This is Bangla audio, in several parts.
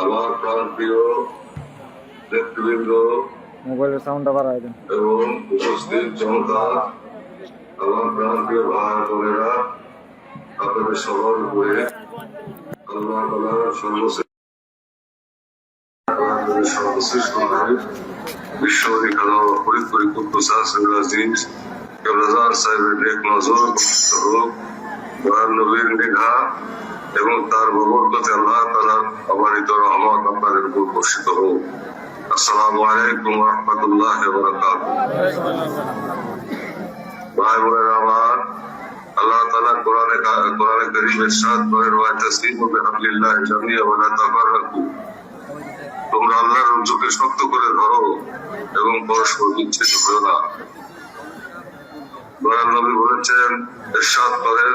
আমার প্রাণ প্রিয় নেতৃবৃন্দ মোবাইলের সাউন্ডটা বাড়াই দেন। এবং উপস্থিত জনতা আমার প্রাণ প্রিয় ভাই বোনেরা আপনাদের সবার উপরে আল্লাহ তালার সর্বশ্রেষ্ঠ ফরিদপুরি কুদ্দুস কেবলাজার সাহেবের নেক নজর হোক দয়াল নবীর নিঘা এবং তার ববরকতে আল্লাহ তালার অবারিত রহমত আপনাদের উপর বর্ষিত হোক। আসসালামু আলাইকুম রহমতুল্লাহ বরকাত ভাই বোনেরা আমার, আল্লাহ কোরআনে কোরআনে জামিয়া ওয়া তোমরা আল্লাহর রজ্জুকে শক্ত করে ধরো এবং পরস্পর হও না। নবী বলেছেন, ইরশাদ করেন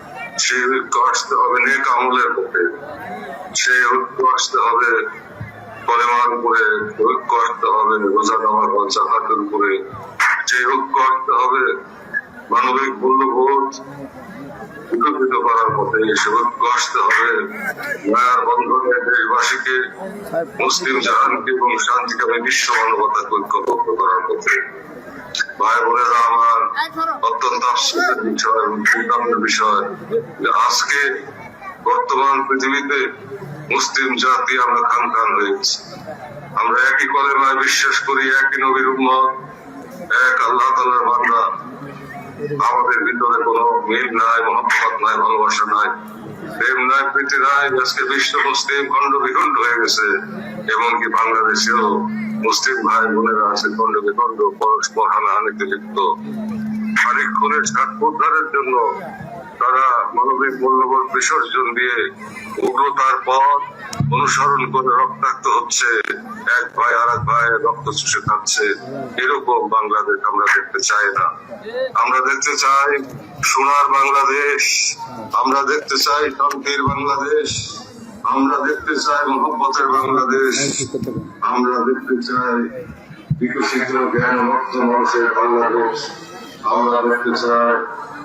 সে আসতে হবে নেক আমলের সে আসতে হবে ঐক্য আসতে হবে, রোজা উপরে। যে ঐক্য আসতে হবে, মানবিক মূল্যবোধ বিকশিত করার পথে আসতে হবে। মায়ার বন্ধনে দেশবাসীকে, মুসলিম জাহানকে এবং শান্তিকামী বিশ্ব মানবতাকে ঐক্যবদ্ধ করার পথে ভাই বোনেরা আমার অত্যন্ত আশ্চর্যের বিষয় এবং চিন্তার বিষয় যে আজকে বর্তমান পৃথিবীতে মুসলিম জাতি আমরা খান খান হয়েছি আমরা একই কলেমায় বিশ্বাস করি একই নবীর উম্মত এক আল্লাহ তালার বান্দা। আমাদের ভিতরে কোনো মিল নাই মহাপ্পাত নাই, ভালোবাসা নাই। প্রেম নাই, প্রীতি নাই। আজকে বিশ্ব মুসলিম খণ্ড বিখণ্ড হয়ে গেছে। এমনকি বাংলাদেশেও মুসলিম ভাই বোনেরা আছে খণ্ড বিখণ্ড পরস্পর হানাহানিতে লিপ্ত। খানিক্ষণের স্বার্থ উদ্ধারের জন্য তারা মানবিক মূল্যবোধ বিসর্জন দিয়ে উগ্রতার পথ অনুসরণ করে রক্তাক্ত হচ্ছে। এক ভাই আর এক ভাই রক্ত চুষে খাচ্ছে। এরকম বাংলাদেশ আমরা দেখতে চাই না। আমরা দেখতে চাই সোনার বাংলাদেশ। আমরা দেখতে চাই শান্তির বাংলাদেশ। আমরা দেখতে চাই মহব্বতের বাংলাদেশ। আমরা দেখতে চাই বিকশিত জ্ঞান ভক্ত মানুষের বাংলাদেশ। আমরা দেখতে চাই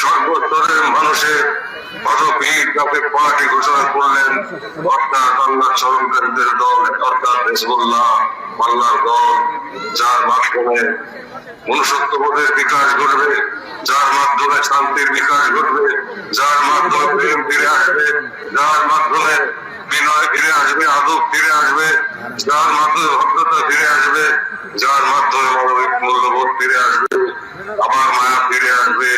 সর্বস্তরের মানুষের যার মাধ্যমে শান্তির বিকাশ ঘটবে, যার মাধ্যমে প্রেম ফিরে আসবে, যার মাধ্যমে বিনয় ফিরে আসবে, আদব ফিরে আসবে, যার মাধ্যমে ভদ্রতা ফিরে আসবে, যার মাধ্যমে মানবিক মূল্যবোধ ফিরে আসবে আমার মায়া ফিরে আসবে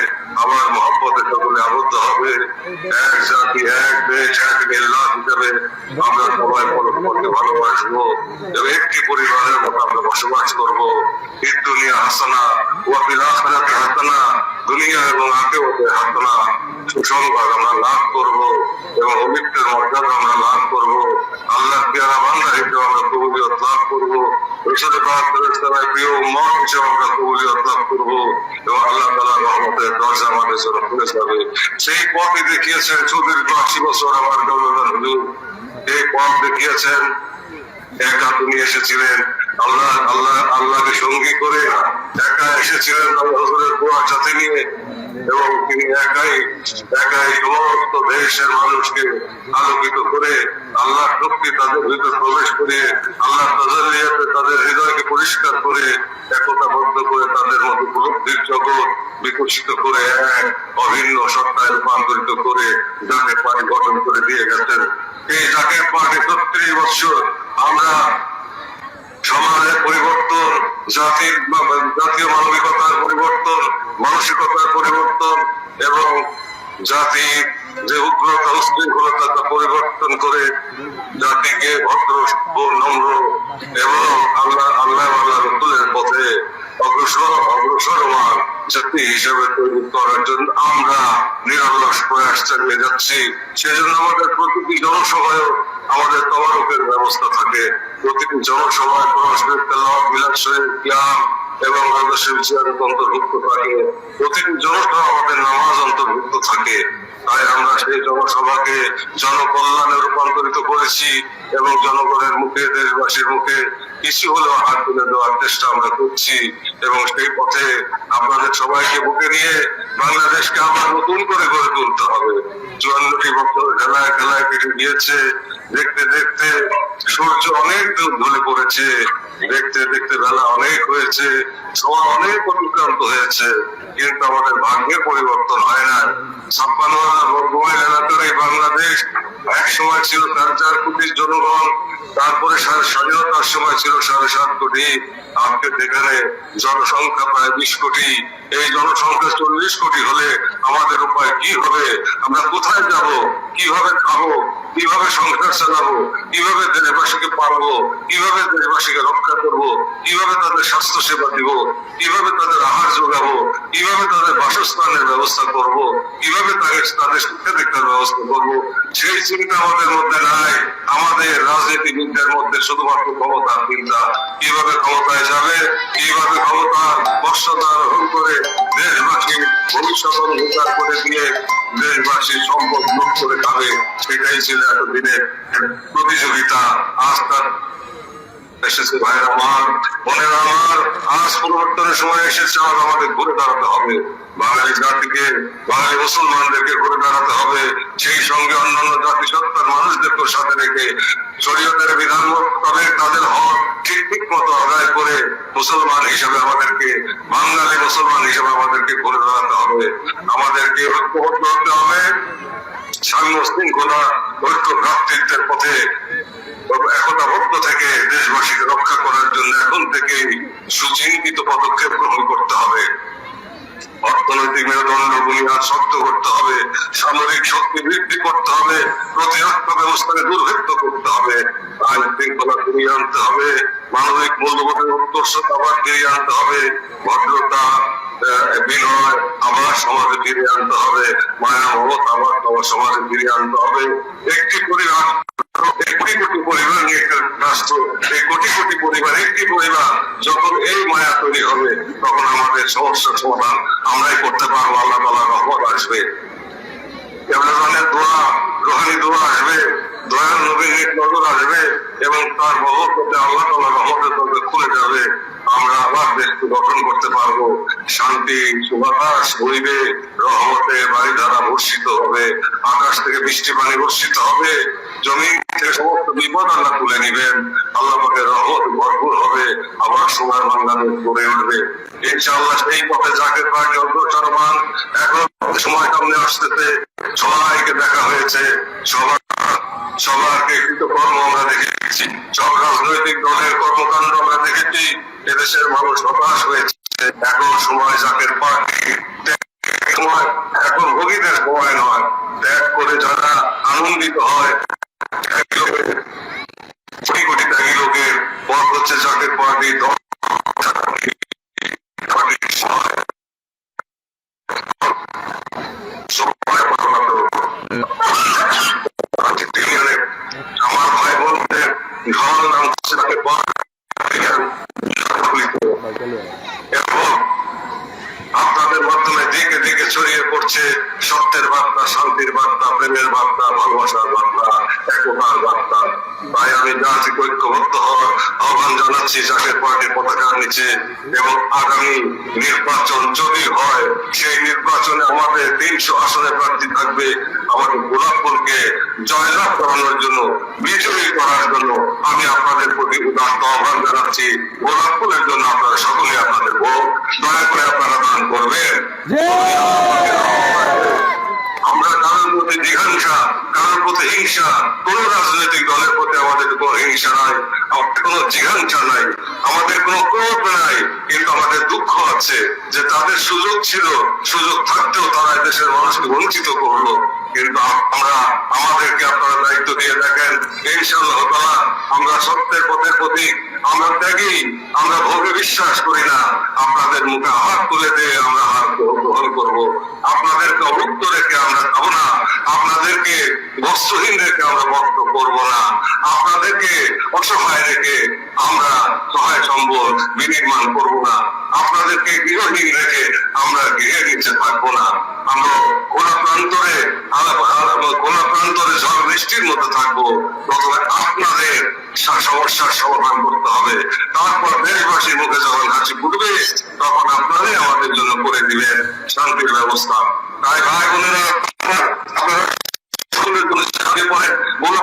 আমার মহব্বতের সকলে আবদ্ধ হবে আমরা লাভ পেয়ারা হিসেবে আমরা করব এবং আল্লাহ দরজা আমাদের সেই পথই দেখিয়েছেন সুদীর্ঘ আশি বছর এই পথ দেখিয়েছেন একা তুমি এসেছিলেন আল্লাহ আল্লাহ আল্লাহকে সঙ্গী করে একা এসেছিলেন হুজুরের সাথে নিয়ে, এবং তিনি একাই একাই সমস্ত দেশের মানুষকে আলোকিত করে আল্লাহ শক্তি তাদের ভিতর প্রবেশ করে আল্লাহ তাজাল্লিয়াতে তাদের হৃদয়কে পরিষ্কার করে একতাবদ্ধ করে তাদের মতো উপলব্ধির জগৎ বিকশিত করে এক অভিন্ন সত্তায় রূপান্তরিত করে যাকে পার্টি গঠন করে দিয়ে গেছেন। এই জাতীয় পার্টি ছত্রিশ বছর আমরা জাতির জাতীয় মানবিকতার পরিবর্তন, মানসিকতার পরিবর্তন এবং জাতি যে উগ্রতা, উশৃঙ্খলতা, তা পরিবর্তন করে জাতিকে ভদ্র ও নম্র এবং আল্লাহ আল্লাহ আল্লাহ রসুলের পথে অগ্রসর অগ্রসরমান জাতি হিসেবে তৈরি করার জন্য আমরা নিরলস প্রয়াস চালিয়ে যাচ্ছি। সেজন্য আমাদের প্রতিটি জনসভায় আমাদের তবারকের ব্যবস্থা থাকে। প্রতিটি জনসভায় পরস্পরকে লাভ বিলাসের জ্ঞান এবং আদর্শের বিচারের অন্তর্ভুক্ত থাকে। প্রতিটি জনসভা আমাদের নামাজ অন্তর্ভুক্ত থাকে। তাই আমরা সেই জনসভাকে জনকল্যাণে রূপান্তরিত করেছি এবং জনগণের মুখে, দেশবাসীর মুখে কিছু হলেও হাত তুলে দেওয়ার চেষ্টা আমরা করছি এবং সেই পথে আপনাদের সবাইকে বুকে নিয়ে বাংলাদেশকে আবার নতুন করে গড়ে তুলতে হবে। চুয়ান্নটি বছর খেলায় খেলায় কেটে গিয়েছে দেখতে দেখতে সূর্য অনেক দূর ঢলে পড়েছে। দেখতে দেখতে বেলা অনেক হয়েছে সময় অনেক অতিক্রান্ত হয়েছে, কিন্তু আমাদের ভাগ্যের পরিবর্তন হয় না ছাপ্পান্ন এলাকার এই বাংলাদেশ এক সময় ছিল চার কোটি জনগণ, তারপরে স্বাধীনতার সময় ছিল সাড়ে সাত কোটি জনসংখ্যা প্রায় বিশ কোটি, এই জনসংখ্যা চল্লিশ কোটি হলে আমাদের উপায় কি হবে? আমরা কোথায় যাব? কীভাবে খাব? কীভাবে সংসার চালাবো কীভাবে দেশবাসীকে পারব কীভাবে দেশবাসীকে রক্ষা করব? কীভাবে তাদের স্বাস্থ্য সেবা দিব? কীভাবে তাদের আহার যোগাবো? কীভাবে তাদের বাসস্থানের ব্যবস্থা করব? কীভাবে তাদের তাদের শিক্ষা দীক্ষার ব্যবস্থা করব? সেই চিন্তা আমাদের মধ্যে নাই। আমাদের রাজনীতিবিদদের মধ্যে শুধুমাত্র ক্ষমতার চিন্তা। কীভাবে ক্ষমতায় যাবে? কীভাবে ক্ষমতা বর্ষতা আরোহণ করে ভবিষ্যৎ অন্ধকার করে দিয়ে দেশবাসীর সম্পদ লুট করে খাবে, সেটাই ছিল এতদিনের প্রতিযোগিতা। আজ তার এসেছে ভাইয়ের আমার, বোনের আমার, আজ পরিবর্তনের সময় এসেছে, আজ আমাদের ঘুরে দাঁড়াতে হবে। বাঙালি জাতিকে, বাঙালি মুসলমানদেরকে ঘুরে দাঁড়াতে হবে। সেই সঙ্গে অন্যান্য জাতি সত্তার মানুষদেরকে সাথে রেখে শরীয়তের বিধান মোতাবেক তাদের হক ঠিক ঠিক মতো আদায় করে মুসলমান হিসেবে আমাদেরকে, বাঙালি মুসলমান হিসেবে আমাদেরকে ঘুরে দাঁড়াতে হবে। আমাদেরকে ঐক্যবদ্ধ হতে হবে। সাম্য শৃঙ্খলা ঐক্য ভ্রাতৃত্বের পথে একতাবদ্ধ থেকে দেশবাসীকে রক্ষা করার জন্য এখন থেকে সুচিন্তিত পদক্ষেপ গ্রহণ করতে হবে। অর্থনৈতিক মেরুদণ্ড বুনিয়াদ শক্ত করতে হবে, সামরিক শক্তি বৃদ্ধি করতে হবে প্রতিরক্ষা ব্যবস্থাকে দুর্ভিক্ষ করতে হবে। আইন শৃঙ্খলা ফিরিয়ে আনতে হবে, মানবিক মূল্যবোধের উৎকর্ষতা আবার ফিরিয়ে আনতে হবে, ভদ্রতা বিনয় সমাজে ফিরিয়ে আনতে হবে মায়া মমতা আবার তোমার সমাজে ফিরিয়ে আনতে হবে একটি পরিবার একটি কোটি পরিবার নিয়ে একটা রাষ্ট্র এই কোটি কোটি পরিবার একটি পরিবার যখন এই মায়া তৈরি হবে তখন আমাদের সমস্যার সমাধান আমরাই করতে পারব আল্লাহ তালা রহমত আসবে রহমানের দোয়া রোহানি দোয়া আসবে দয়াল নবীর নজর আসবে এবং তার মহব্বতে আল্লাহ তালা রহমতের তবে খুলে যাবে আমরা আবার দেশকে গঠন করতে পারব। শান্তি, সুবাতাস বইবে রহমতে বাড়ি ধারা বর্ষিত হবে। আকাশ থেকে বৃষ্টি পানি বর্ষিত হবে। জমিন থেকে সমস্ত বিপদ আল্লাহ তুলে নিবেন। আল্লাহ পাকের রহমত ভরপুর হবে। আবার সোনার বাংলাদেশ গড়ে উঠবে। ইনশাআল্লাহ সেই পথে যাকে পার্টি অগ্রসরমান এখন সময় সামনে আসতেছে। সবাইকে দেখা হয়েছে। সবার সবারকে কৃতকর্ম আমরা দেখেছি। সব রাজনৈতিক দলের কর্মকাণ্ড আমরা দেখেছি। এদেশের মানুষ হতাশ হয়েছে। এখন সময় জাকের পার্টি এখন ভোগীদের সময় নয়। ত্যাগ করে যারা আনন্দিত হয়, কোটি কোটি ত্যাগী লোকের পথ হচ্ছে জাকের পার্টি দল সময় সময় আমার ভাই বোনদের ঘর নাম এবং আপনাদের মাধ্যমে দিকে দিকে ছড়িয়ে পড়ছে সত্যের বার্তা, শান্তির বার্তা, প্রেমের বার্তা, ভালোবাসার বার্তা, একতার বার্তা। তাই আমি জাতিক ঐক্যবদ্ধ হওয়ার আহ্বান জানাচ্ছি জাতীয় পার্টির পতাকার নিচে। এবং আগামী নির্বাচন যদি হয়, সেই নির্বাচনে আমাদের তিনশো আসনে প্রার্থী থাকবে। আমাদের গোলাপপুরকে জয়লাভ করানোর জন্য বিজয়ী করার জন্য আমি আপনাদের প্রতি উদার্ত আহ্বান জানাচ্ছি। গোলাপপুরের জন্য আপনারা সকলে আপনাদের ভোট দয়া করে আপনারা দান করবেন। আমরা কারোর প্রতি জিঘাংসা কারোর প্রতি হিংসা কোন রাজনৈতিক দলের প্রতি আমাদের কোনো হিংসা নাই কোনো জিঘাংসা নাই আমাদের কোনো ক্রোধ নাই কিন্তু আমাদের দুঃখ আছে যে তাদের সুযোগ ছিল সুযোগ থাকতেও তারা দেশের মানুষকে বঞ্চিত করল। কিন্তু আমরা আমাদেরকে আপনারা দায়িত্ব দিয়ে দেখেন ইনশাআল্লাহ তাআলা আমরা সত্যের পথের প্রতীক আমরা ত্যাগী, আমরা ভোগে বিশ্বাস করি না। আপনাদের মুখে হাত তুলে দিয়ে আমরা হাত গ্রহণ করব। আপনাদেরকে অভুক্ত রেখে আমরা খাব না। আপনাদেরকে বস্ত্রহীন রেখে আমরা বস্ত্র করব না। আপনাদেরকে অসহায় রেখে আমরা সহায় সম্বল বিনির্মাণ করব না। আপনাদেরকে গৃহহীন রেখে আমরা গৃহে নিচে থাকব না। আমরা খোলা প্রান্তরে খোলা প্রান্তরে ঝড় বৃষ্টির মধ্যে থাকব। প্রথমে আপনাদের সমস্যার সমাধান করতে হবে। তারপর দেশবাসীর মুখে যখন হাসি ফুটবে, তখন আপনারাই আমাদের জন্য করে দিবেন শান্তির ব্যবস্থা। তাই ভাই বোনেরা, আপনারা পরে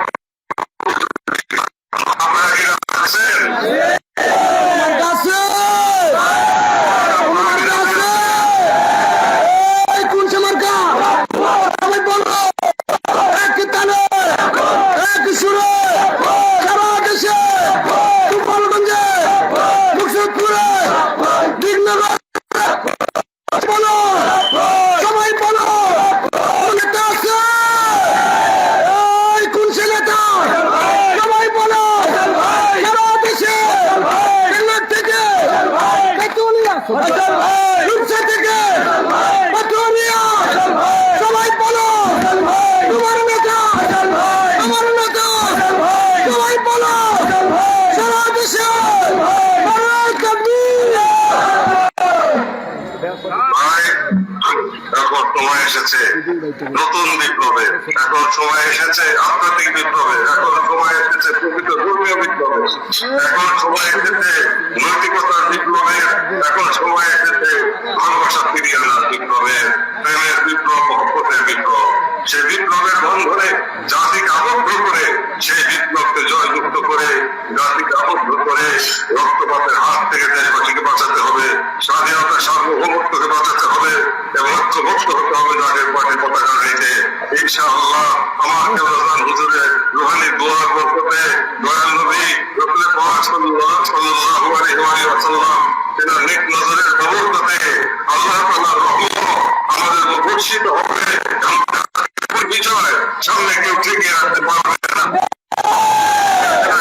আপনারা কি আছেন আমার কাছে আমার কাছে এই কোন সমার্কা সবাই বলো এক তালে এক সুরে সারা দেশে গোপালগঞ্জে মুকসুদপুরে দিগনগর বলো সবাই বলো কোন নেতা আছে এই কোন সে নেতা সবাই বলো সারা দেশে বেঙ্গল থেকে পেট্রোলিয়া রূপসা থেকে পেট্রোলিয়া সবাই বলো তোমার নেতা আমার নেতা সবাই বলো সারা দেশে ভারত তাকবীর। ভাই এখন সময় এসেছে। নতুন বিপ্লবে। এখন সময় এসেছে আধ্যাত্মিক বিপ্লবে। এখন সময় এসেছে প্রকৃত ধর্মীয় বিপ্লবে। এখন সময় এসেছে নৈতিকতার বিপ্লবে। এখন সময় এসেছে ভালোবাসা ফিরিয়ে আনার বিপ্লবে। প্রেমের বিপ্লব, মহব্বতের বিপ্লব। সে বিপ্লবের বন্ধনে জাতিকে আবদ্ধ করে সেই বিপ্লবকে জয়যুক্ত করে, জাতিকে আবদ্ধ করে রক্তপাতের হাত থেকে দেশবাসীকে বাঁচাতে হবে, স্বাধীনতা সার্বভৌমত্বকে বাঁচাতে হবে এবং ঐক্যবদ্ধ হতে হবে জাতীয় পার্টির পতাকা রেখে। ইনশাআল্লাহ আমার কেবলান হুজুরের রুহানি দোয়া বরকতে দয়াল নবী রসুল পাক সাল্লাল্লাহু আলাইহি সাল্লাম নেক নজরের ব্যবস্থাতে আল্লাহ তাআলার রহমত আমাদের বর্ষিত হবে। বিজয় সামনে কেউ ঠেকিয়ে রাখতে পারবে না।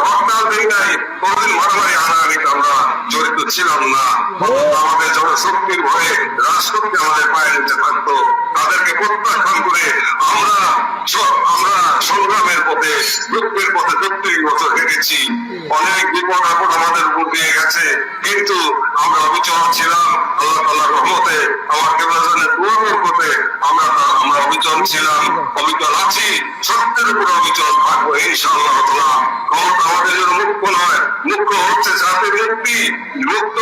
দিই নাই কোনোদিন মারামারি হানাহানিতে আমরা জড়িত ছিলাম না। আমাদের জনশক্তির ভয়ে রাজশক্তি আমাদের পায়ে নিচে থাকতো। তাদেরকে প্রত্যাখ্যান করে আমরা আমরা সংগ্রামের পথে দুঃখের পথে ছত্রিশ বছর হেঁটেছি অনেক বিপদ আপদ আমাদের উপর দিয়ে গেছে, কিন্তু আমরা অবিচল ছিলাম। আল্লাহ তাল্লাহ রহমতে আমার কেবলাজনের দুয়ার করতে আমরা তা- আমরা অবিচল ছিলাম অবিচল আছি, সত্যের উপর অবিচল থাকব, ইনশাআল্লাহ তাআলা। ক্ষমতা আমাদের জন্য মুখ্য নয় মুখ্য হচ্ছে জাতির মুক্তি, মুক্ত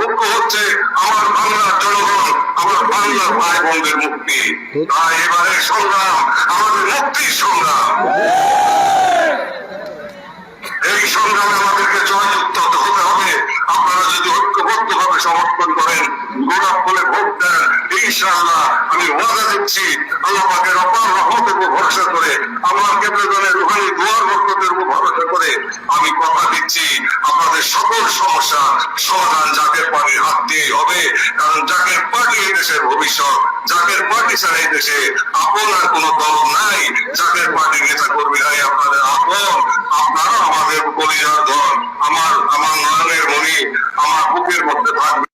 মুখ্য হচ্ছে আমার বাংলার জনগণ, আমার বাংলার ভাই বোনদের মুক্তি। তাই এবারে সংগ্রাম, আমাদের মুক্তির সংগ্রাম। এই সংগ্রামে আমাদেরকে জয়যুক্ত হতে হবে। আপনারা যদি ঐক্যবদ্ধ ভাবে সমর্থন করেন, গোলাপ বলে ভোট দেন, ইনশাআল্লাহ আমি ওয়াদা দিচ্ছি, আল্লাহ পাকের অপার রহমতের উপর ভরসা করে আমার কেবলজনের রুহানি দুয়ার বরকতের উপর ভরসা করে আপনাদের সমস্যা। সমাধান জাকের পার্টির হাত দিয়েই হবে, কারণ জাকের পার্টি দেশের ভবিষ্যৎ। জাকের পার্টি ছাড়া এই দেশে আপনার কোনো দল নাই। জাকের পার্টি নেতা কর্মীরাই আপনাদের আপন। আপনারা আমাদের কলিজার ধন। আমার আমার নয়নের মণি, আমার বুকের মধ্যে থাকবে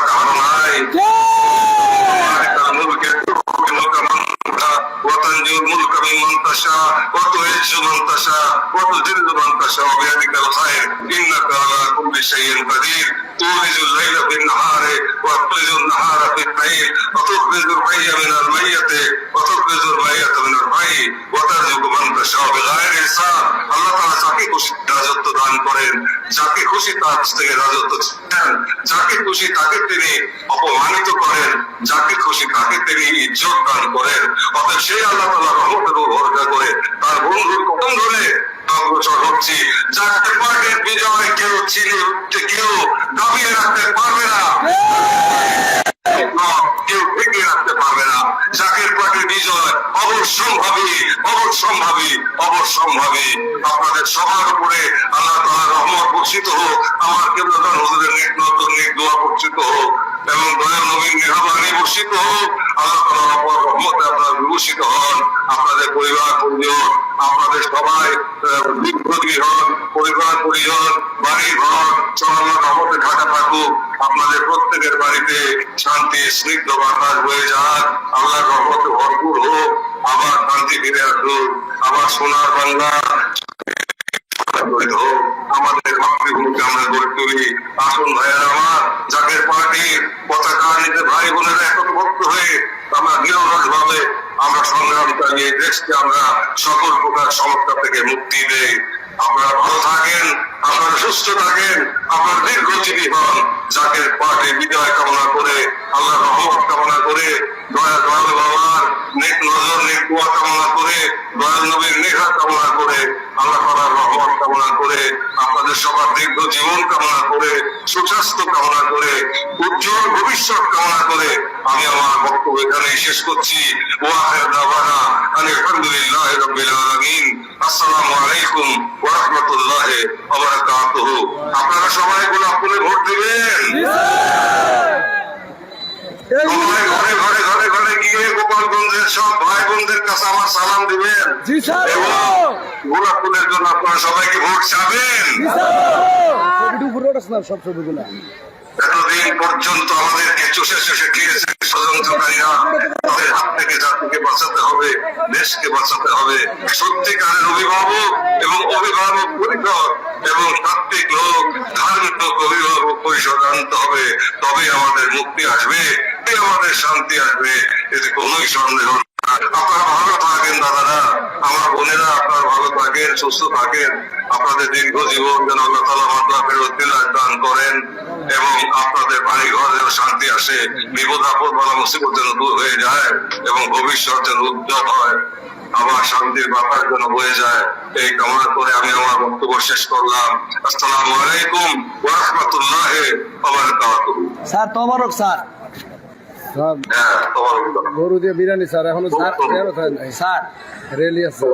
وتعز من تشاء وتذل من تشاء بيدك الخير انك على كل شيء قدير تولج الليل في النهار وتولج النهار في الليل وتخرج الحي من الميت وتخرج الميت من الحي وترزق من تشاء بغير حساب আল্লাহ তাআলা যাকে খুশি রাজত্ব দান করেন যাকে খুশি তার কাছ থেকে রাজত্ব দেন যাকে খুশি তাকে তিনি অপমানিত করেন যাকে খুশি তাকে তিনি ইজ্জত দান করেন অতএব সেই আল্লাহ তাআলা অগ্রসর হচ্ছি। জানতে পারবেন বিজয় কেউ চিনি কেউ দাবিয়ে রাখতে পারবে না। কেউ ঠেকিয়ে রাখতে পারবে না জাকের পার্টির বিজয় অবশ্যম্ভাবী অবশ্যম্ভাবী অবশ্যম্ভাবী আপনাদের সবার উপরে আল্লাহ তাআলার রহমত বর্ষিত হোক। আমার কেবলাদান হুজুরের নেক নতুন নেক দোয়া বর্ষিত হোক এবং দয়াল নবীন মেহরবানি বর্ষিত হোক আল্লাহ অপর রহমতে আপনারা বিভূষিত হন আপনাদের পরিবার পরিজন আপনাদের সবাই দীর্ঘজীবী হন পরিবার পরিজন বাড়ি ঘর চলার রহমতে ঢাকা থাকুক আপনাদের প্রত্যেকের বাড়িতে শান্তি, স্নিগ্ধ বাতাস বয়ে যাক। আল্লাহ রহমতে ভরপুর হোক। আবার শান্তি ফিরে আসুক। আবার সোনার বাংলা। আমাদের মাতৃভূমিকে আমরা গড়ে তুলি। আসুন ভাইয়ের আমার জাকের পার্টির পতাকা নিতে ভাই বোনেরা একত্রভুক্ত হয়ে আমরা নিরলস ভাবে আমরা সংগ্রাম চালিয়ে দেশকে আমরা সকল প্রকার সমস্যা থেকে মুক্তি দেই। আপনারা ভালো থাকেন, আপনারা সুস্থ থাকেন, আপনারা দীর্ঘজীবী হন যাকে পাঠে বিদায় কামনা করে আল্লাহ রহমত কামনা করে, দয়া দয়াল বাবার নেক নজর, নেক কুয়া কামনা উজ্জ্বল ভবিষ্যৎ কামনা করে, আমি আমার বক্তব্য এখানেই শেষ করছি। আলহামদুলিল্লাহ রাব্বিল আলামিন। আসসালামু আলাইকুম ওয়া রাহমাতুল্লাহি আপনারা সবাই গোলাপ ফুলে ভোট দিবেন? সবাই ঘরে ঘরে ঘরে ঘরে গিয়ে গোপালগঞ্জের সব ভাই বোনদের কাছে আমার সালাম দিবেন। এবং গোলাপ ফুলের জন্য আপনারা সবাইকে ভোট চাবেন। ছবিটি উপরে ওঠাস না সব ছবিগুলা। এতদিন পর্যন্ত আমাদেরকে চষে চষে খেয়েছে ষড়যন্ত্রকারীরা তাদের হাত থেকে জাতিকে বাঁচাতে হবে দেশকে বাঁচাতে হবে। সত্যিকারের অভিভাবক এবং অভিভাবক পরিষদ এবং তাত্ত্বিক লোক ধার্মিক লোক অভিভাবক পরিষদ আনতে হবে। তবে আমাদের মুক্তি আসবে। তবে আমাদের শান্তি আসবে, এতে কোনোই সন্দেহ আপনারা ভালো থাকেন, দাদারা। আমার বোনেরা আপনারা ভালো থাকেন, সুস্থ থাকেন। আপনাদের দীর্ঘ জীবন যেন আল্লাহ তালা মাত্রা ফেরত দান করেন এবং আপনাদের বাড়ি ঘর যেন শান্তি আসে। বিপদ আপদ বলা মুসিবত যেন দূর হয়ে যায় এবং ভবিষ্যৎ যেন উজ্জ্বল হয়। আবার শান্তির বাতাস যেন বয়ে যায়। এই কামনা করে আমি আমার বক্তব্য শেষ করলাম। আসসালামু আলাইকুম ওয়া রাহমাতুল্লাহ স্যার, তবারক, স্যার। হ্যাঁ উত্তর। গরু দিয়ে বিরিয়ানি স্যার এখনও স্যার স্যার। রেলি আছে।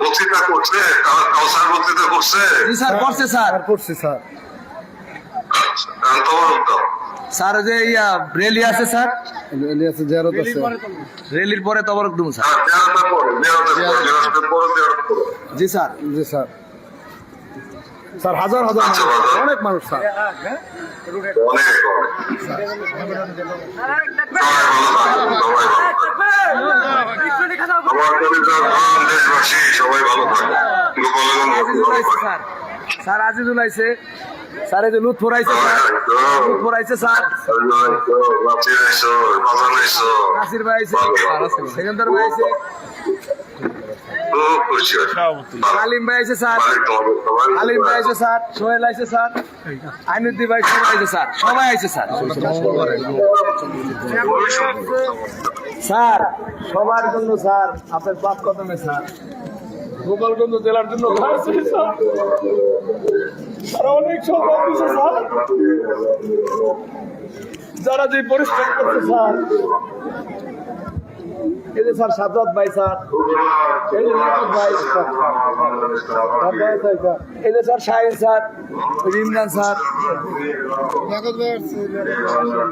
বক্তৃতা করছে কাউ- কাউসার বক্তৃতা করছে। জি স্যার করছে স্যার। করছি স্যার। স্যার যে ইয়া রেলি আছে স্যার? রেলি আছে জেরত আছে। রেলির পরে তবরক। দুম স্যার। হ্যাঁ জি স্যার। জি স্যার। স্যার হাজার হাজার আচ্ছা, মানুষ, অনেক মানুষ স্যার। স্যার আজিজুল আইছে স্যার এই যে লুৎফর আইছে স্যার লুৎফর স্যার নাসির ভাই আইছে সেকেন্দার ভাই আইছে আলিম ভাই। আইছে স্যার। আলিম ভাই আইছে স্যার। সোহেল আইছে স্যার। আইনুদ্দিন ভাই সবাই আইছে স্যার। সবাই আইছে স্যার। স্যার সবার জন্য স্যার আপনার পাপ কদমে স্যার। গোপালগঞ্জ জেলার জন্য অনেক স্যার। যারা যে পরিশ্রম করছে স্যার। এই যে স্যার সাজাদ ভাই, স্যার। এই যে লিয়াকত ভাই এই যে sir Shahin, sir. Imran, sir.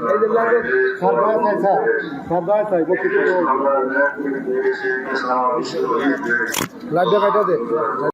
এই যে লাইভ দেখাইতে দে।